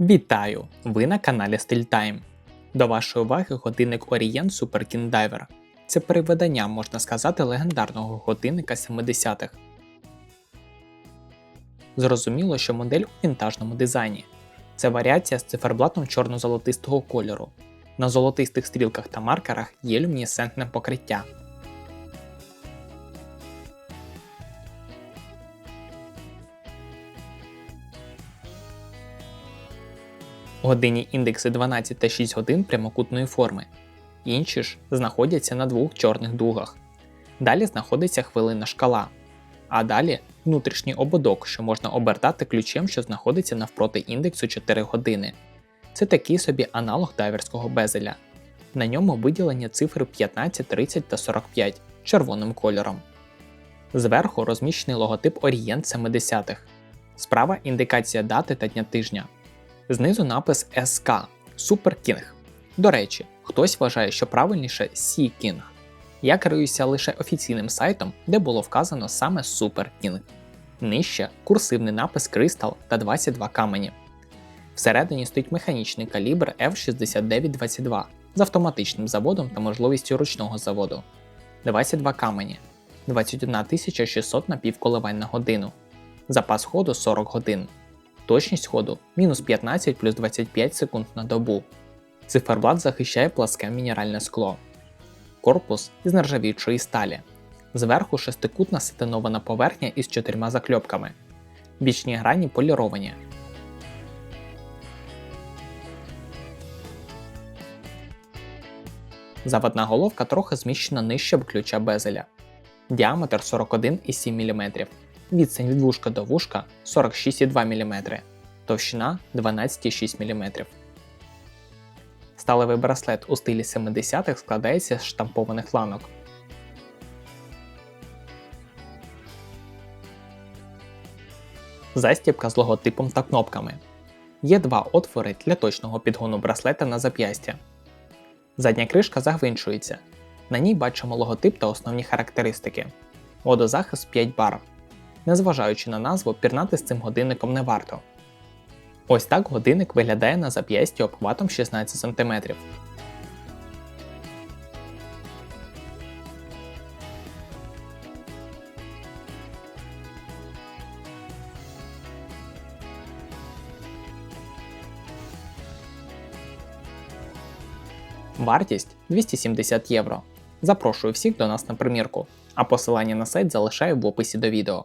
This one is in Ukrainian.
Вітаю! Ви на каналі StillTime. До вашої уваги годинник Orient Super King Diver. Це переведення, можна сказати, легендарного годинника 70-х. Зрозуміло, що модель у вінтажному дизайні. Це варіація з циферблатом чорно-золотистого кольору. На золотистих стрілках та маркерах є люмінесцентне покриття. Годинні індекси 12 та 6 годин прямокутної форми. Інші ж знаходяться на двох чорних дугах. Далі знаходиться хвилинна шкала. А далі внутрішній ободок, що можна обертати ключем, що знаходиться навпроти індексу 4 години. Це такий собі аналог дайверського безеля. На ньому виділені цифри 15, 30 та 45 червоним кольором. Зверху розміщений логотип Orient 70-х. Справа індикація дати та дня тижня. Знизу напис SK Super King. До речі, хтось вважає, що правильніше Sea King. Я керуюся лише офіційним сайтом, де було вказано саме Super King. Нижче курсивний напис Crystal та 22 камені. Всередині стоїть механічний калібр F6922 з автоматичним заводом та можливістю ручного заводу. 22 камені, 21 600 напівколивань на годину. Запас ходу 40 годин. Точність ходу мінус 15 плюс 25 секунд на добу. Циферблат захищає пласке мінеральне скло. Корпус із нержавіючої сталі. Зверху шестикутна сатинована поверхня із чотирма закльопками. Бічні грані поліровані. Заводна головка трохи зміщена нижче ключа безеля. Діаметр 41,7 мм. Відстань від вушка до вушка 46,2 мм. Товщина 12,6 мм. Сталевий браслет у стилі 70-х складається з штампованих ланок. Застібка з логотипом та кнопками. Є два отвори для точного підгону браслета на зап'ястя. Задня кришка загвинчується. На ній бачимо логотип та основні характеристики. Водозахист 5 бар. Незважаючи на назву, пірнати з цим годинником не варто. Ось так годинник виглядає на зап'ясті обхватом 16 см. Вартість 270 євро. Запрошую всіх до нас на примірку, а посилання на сайт залишаю в описі до відео.